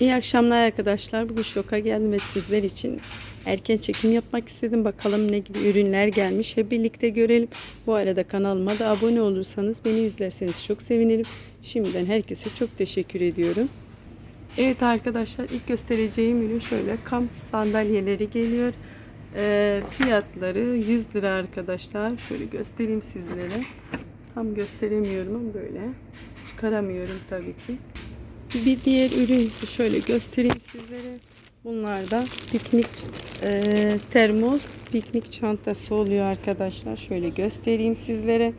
İyi akşamlar arkadaşlar. Bugün şoka geldim ve sizler için erken çekim yapmak istedim. Bakalım ne gibi ürünler gelmiş. Hep birlikte görelim. Bu arada kanalıma da abone olursanız beni izlerseniz çok sevinirim. Şimdiden herkese çok teşekkür ediyorum. Evet arkadaşlar ilk göstereceğim ürün şöyle kamp sandalyeleri geliyor. Ee, fiyatları 100 lira arkadaşlar. Şöyle göstereyim sizlere. Tam gösteremiyorum ama böyle. Çıkaramıyorum tabii ki. Bir diğer ürün şöyle göstereyim sizlere. Bunlar da piknik e, termos, piknik çantası oluyor arkadaşlar. Şöyle göstereyim sizlere.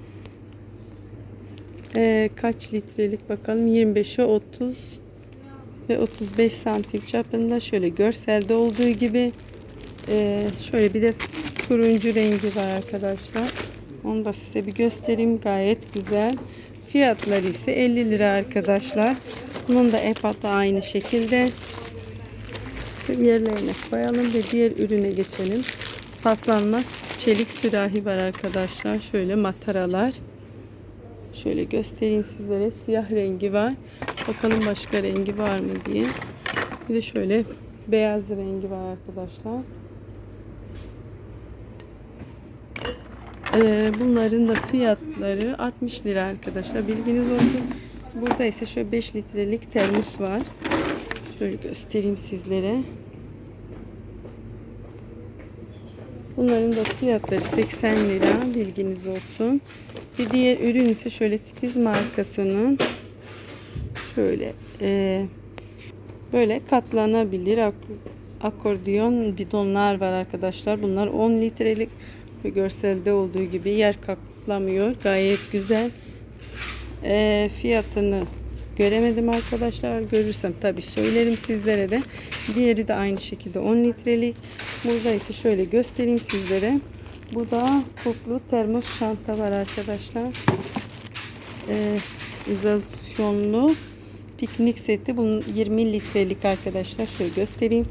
E, kaç litrelik bakalım 25'e 30 ve 35 santim çapında şöyle görselde olduğu gibi e, şöyle bir de turuncu rengi var arkadaşlar. Onu da size bir göstereyim. Gayet güzel. Fiyatları ise 50 lira arkadaşlar. Bunun da ebatı aynı şekilde. Yerlerine koyalım ve diğer ürüne geçelim. Paslanmaz çelik sürahi var arkadaşlar. Şöyle mataralar. Şöyle göstereyim sizlere. Siyah rengi var. Bakalım başka rengi var mı diye. Bir de şöyle beyaz rengi var arkadaşlar. Ee, bunların da fiyatları 60 lira arkadaşlar. Bilginiz olsun. Burada ise şöyle 5 litrelik termos var. Şöyle göstereyim sizlere. Bunların da fiyatları 80 lira. Bilginiz olsun. Bir diğer ürün ise şöyle Titiz markasının şöyle e, böyle katlanabilir ak- akordiyon bidonlar var arkadaşlar. Bunlar 10 litrelik görselde olduğu gibi yer kaplamıyor. Gayet güzel. E, fiyatını göremedim arkadaşlar. Görürsem tabi söylerim sizlere de. Diğeri de aynı şekilde 10 litrelik. Burada ise şöyle göstereyim sizlere. Bu da kuplu termos çanta var arkadaşlar. E, izolasyonlu piknik seti. Bunun 20 litrelik arkadaşlar. Şöyle göstereyim.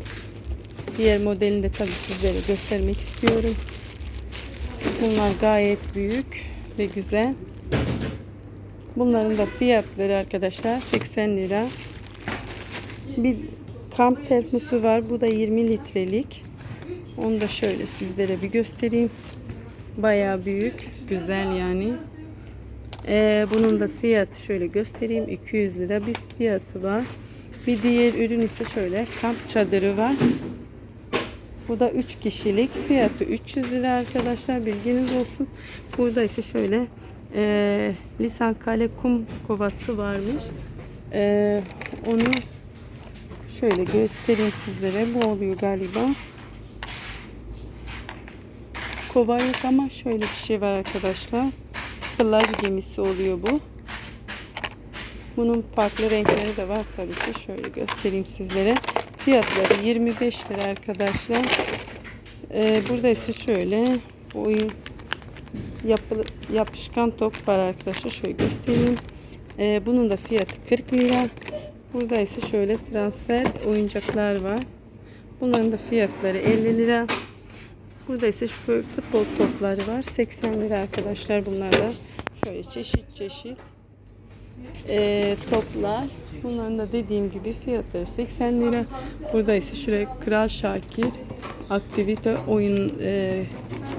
Diğer modelini de tabi sizlere göstermek istiyorum. Bunlar gayet büyük ve güzel. Bunların da fiyatları arkadaşlar 80 lira. Bir kamp termosu var. Bu da 20 litrelik. Onu da şöyle sizlere bir göstereyim. Bayağı büyük. Güzel yani. Ee, bunun da fiyatı şöyle göstereyim. 200 lira bir fiyatı var. Bir diğer ürün ise şöyle kamp çadırı var. Bu da 3 kişilik. Fiyatı 300 lira arkadaşlar. Bilginiz olsun. Burada ise şöyle e, lisan kale kum kovası varmış. E, onu şöyle göstereyim sizlere. Bu oluyor galiba. Kova yok ama şöyle bir şey var arkadaşlar. Plaj gemisi oluyor bu. Bunun farklı renkleri de var tabii ki. Şöyle göstereyim sizlere. Fiyatları 25 lira arkadaşlar. Ee, burada ise şöyle oyun yapılı, yapışkan top var arkadaşlar. Şöyle göstereyim. Ee, bunun da fiyatı 40 lira. Burada ise şöyle transfer oyuncaklar var. Bunların da fiyatları 50 lira. Burada ise şöyle futbol topları var. 80 lira arkadaşlar bunlar da. Şöyle çeşit çeşit e, toplar. Bunların da dediğim gibi fiyatları 80 lira. Burada ise şuraya Kral Şakir aktivite oyun e,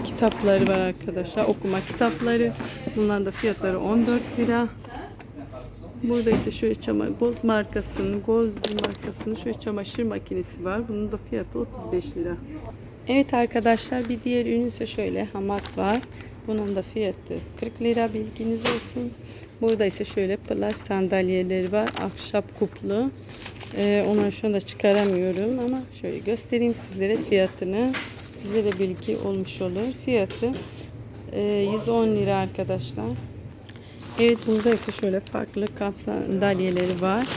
kitapları var arkadaşlar. Okuma kitapları. Bunların da fiyatları 14 lira. Burada ise şöyle çama Gold markasının Gold markasının şöyle çamaşır makinesi var. Bunun da fiyatı 35 lira. Evet arkadaşlar bir diğer ürün ise şöyle hamak var. Bunun da fiyatı 40 lira bilginiz olsun. Burada ise şöyle plaj sandalyeleri var. Ahşap kuplu. Ee, onları şu anda çıkaramıyorum ama şöyle göstereyim sizlere fiyatını. Size de bilgi olmuş olur. Fiyatı e, 110 lira arkadaşlar. Evet burada ise şöyle farklı kamp sandalyeleri var.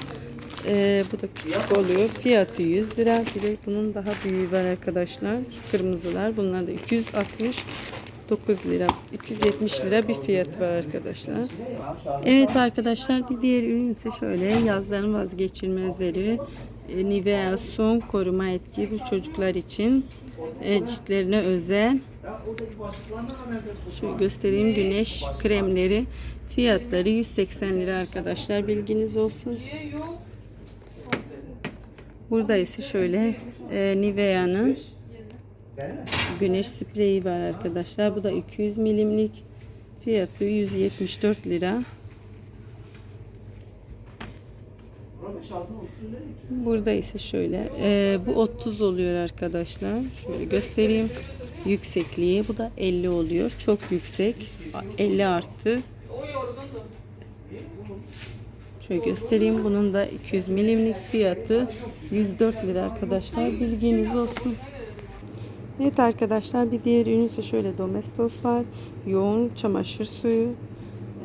Ee, bu da küçük oluyor. Fiyatı 100 lira. Bir de bunun daha büyüğü var arkadaşlar. Şu kırmızılar. Bunlar da 269 lira. 270 lira bir fiyat var arkadaşlar. Evet arkadaşlar bir diğer ürün ise şöyle yazların vazgeçilmezleri. E, Nivea son koruma etki bu çocuklar için ciltlerine özel. Şöyle göstereyim güneş kremleri. Fiyatları 180 lira arkadaşlar bilginiz olsun. Burada ise şöyle e, Nivea'nın güneş spreyi var arkadaşlar. Bu da 200 milimlik. Fiyatı 174 lira. Burada ise şöyle e, bu 30 oluyor arkadaşlar. Şöyle göstereyim. Yüksekliği bu da 50 oluyor. Çok yüksek. 50 artı. Şöyle göstereyim. Bunun da 200 milimlik fiyatı 104 lira arkadaşlar. Bilginiz olsun. Evet arkadaşlar bir diğer ürün ise şöyle Domestos var. Yoğun çamaşır suyu.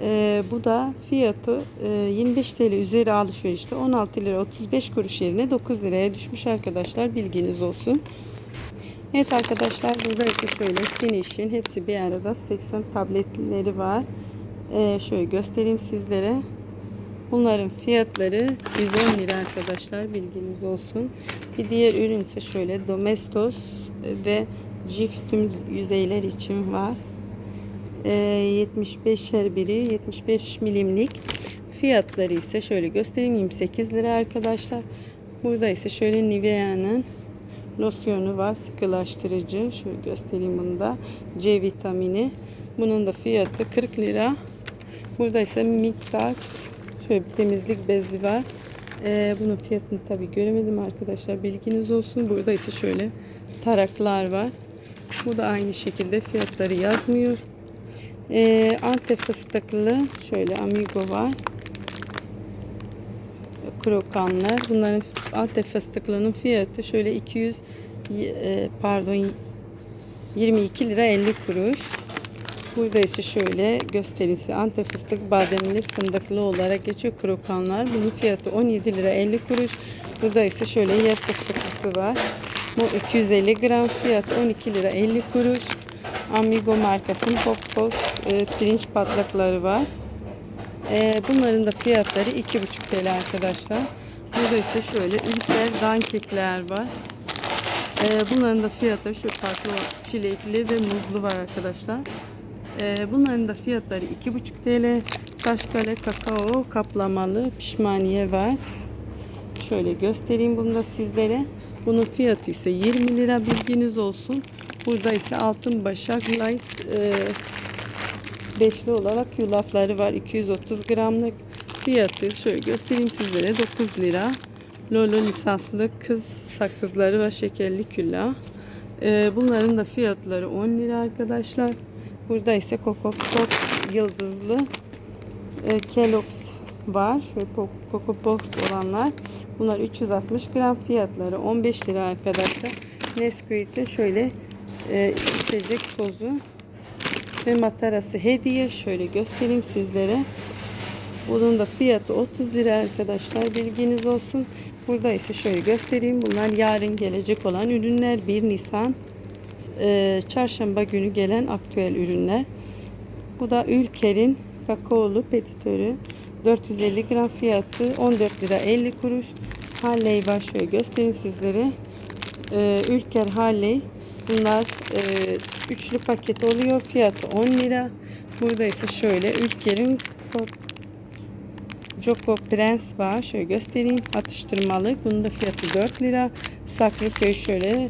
Ee, bu da fiyatı e, 25 TL üzeri alışverişte 16 lira 35 kuruş yerine 9 liraya düşmüş arkadaşlar. Bilginiz olsun. Evet arkadaşlar burada ise şöyle Finish'in hepsi bir arada 80 tabletleri var. Ee, şöyle göstereyim sizlere. Bunların fiyatları 110 lira arkadaşlar bilginiz olsun. Bir diğer ürün ise şöyle Domestos ve Jif tüm yüzeyler için var. Ee, 75 her biri 75 milimlik. Fiyatları ise şöyle göstereyim 28 lira arkadaşlar. Burada ise şöyle Nivea'nın losyonu var sıkılaştırıcı. Şöyle göstereyim bunu da. C vitamini. Bunun da fiyatı 40 lira. Burada ise Miktax Şöyle bir temizlik bezi var. Ee, bunun fiyatını tabi göremedim arkadaşlar. Bilginiz olsun. Burada ise şöyle taraklar var. Bu da aynı şekilde fiyatları yazmıyor. Ee, Antep fıstıklı şöyle Amigo var. Krokanlar. Bunların Antep fıstıklının fiyatı şöyle 200 e, pardon 22 lira 50 kuruş. Burada ise şöyle gösterisi Antep fıstık bademli fındıklı olarak geçiyor krokanlar. Bunun fiyatı 17 lira 50 kuruş. Burada ise şöyle yer fıstıklısı var. Bu 250 gram fiyatı 12 lira 50 kuruş. Amigo markasının Popos e, pirinç patlakları var. E, bunların da fiyatları 2,5 TL arkadaşlar. Burada ise şöyle ülker dankekler var. E, bunların da fiyatları şu farklı çilekli ve muzlu var arkadaşlar. Ee, bunların da fiyatları 2,5 TL. Kaşkale kakao kaplamalı pişmaniye var. Şöyle göstereyim bunu da sizlere. Bunun fiyatı ise 20 lira bilginiz olsun. Burada ise altın başak light e, beşli olarak yulafları var. 230 gramlık fiyatı şöyle göstereyim sizlere 9 lira. Lolo lisanslı kız sakızları ve şekerli külah. Ee, bunların da fiyatları 10 lira arkadaşlar. Burada ise Coco Pop yıldızlı e, Kellogg's var. Şöyle Coco Box olanlar. Bunlar 360 gram fiyatları 15 lira arkadaşlar. Nesquik'te şöyle e, içecek tozu ve matarası hediye. Şöyle göstereyim sizlere. Bunun da fiyatı 30 lira arkadaşlar. Bilginiz olsun. Burada ise şöyle göstereyim. Bunlar yarın gelecek olan ürünler. 1 Nisan e, çarşamba günü gelen aktüel ürünler. Bu da Ülker'in kakaolu petitörü. 450 gram fiyatı 14 lira 50 kuruş. Harley var şöyle göstereyim sizlere. E, Ülker Harley. Bunlar e, üçlü paket oluyor. Fiyatı 10 lira. Burada ise şöyle Ülker'in Joko Prens var. Şöyle göstereyim. Atıştırmalık. Bunun da fiyatı 4 lira. Saklıköy şöyle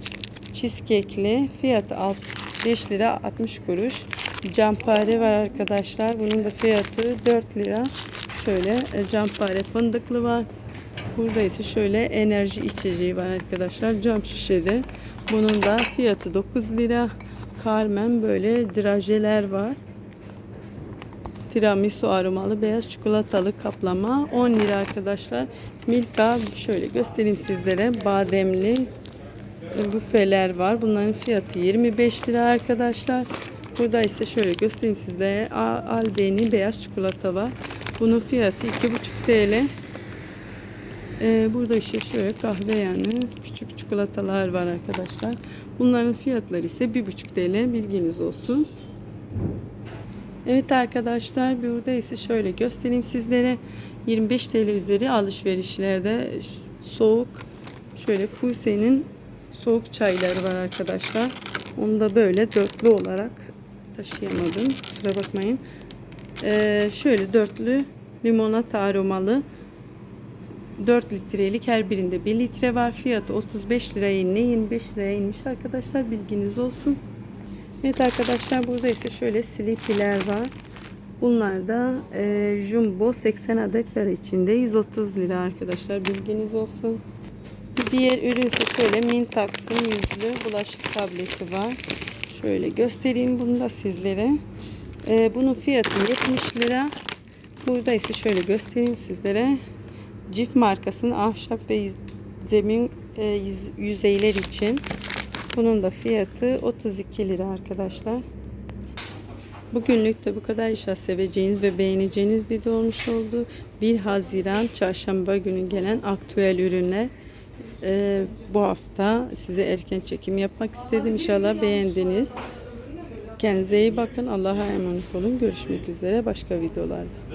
cheesecake'li. Fiyatı 5 lira 60 kuruş. Campare var arkadaşlar. Bunun da fiyatı 4 lira. Şöyle e, campare fındıklı var. Burada ise şöyle enerji içeceği var arkadaşlar. Cam şişede. Bunun da fiyatı 9 lira. Carmen böyle drajeler var. Tiramisu aromalı beyaz çikolatalı kaplama 10 lira arkadaşlar. Milka şöyle göstereyim sizlere. Bademli büfeler var. Bunların fiyatı 25 lira arkadaşlar. Burada ise şöyle göstereyim sizlere. Albeni beyaz çikolata var. Bunun fiyatı 2,5 TL. Ee, burada işte şöyle kahve yani küçük çikolatalar var arkadaşlar. Bunların fiyatları ise 1,5 TL bilginiz olsun. Evet arkadaşlar burada ise şöyle göstereyim sizlere. 25 TL üzeri alışverişlerde soğuk şöyle Fuse'nin soğuk çayları var arkadaşlar. Onu da böyle dörtlü olarak taşıyamadım. Kusura bakmayın. Ee, şöyle dörtlü limonata aromalı 4 litrelik her birinde 1 litre var. Fiyatı 35 liraya yine 25 liraya inmiş arkadaşlar bilginiz olsun. Evet arkadaşlar burada ise şöyle slipiler var. Bunlar da e, jumbo 80 adet var içinde 130 lira arkadaşlar bilginiz olsun. Diğer ürün ise şöyle Mintax'ın yüzlü bulaşık tableti var. Şöyle göstereyim bunu da sizlere. E, bunun fiyatı 70 lira. Burada ise şöyle göstereyim sizlere. Cif markasının ahşap ve zemin e, yüz- yüzeyler için. Bunun da fiyatı 32 lira arkadaşlar. Bugünlük de bu kadar inşallah seveceğiniz ve beğeneceğiniz video olmuş oldu. 1 Haziran çarşamba günü gelen aktüel ürünler. Ee, bu hafta size erken çekim yapmak istedim. İnşallah beğendiniz. Kendinize iyi bakın. Allah'a emanet olun. Görüşmek üzere başka videolarda.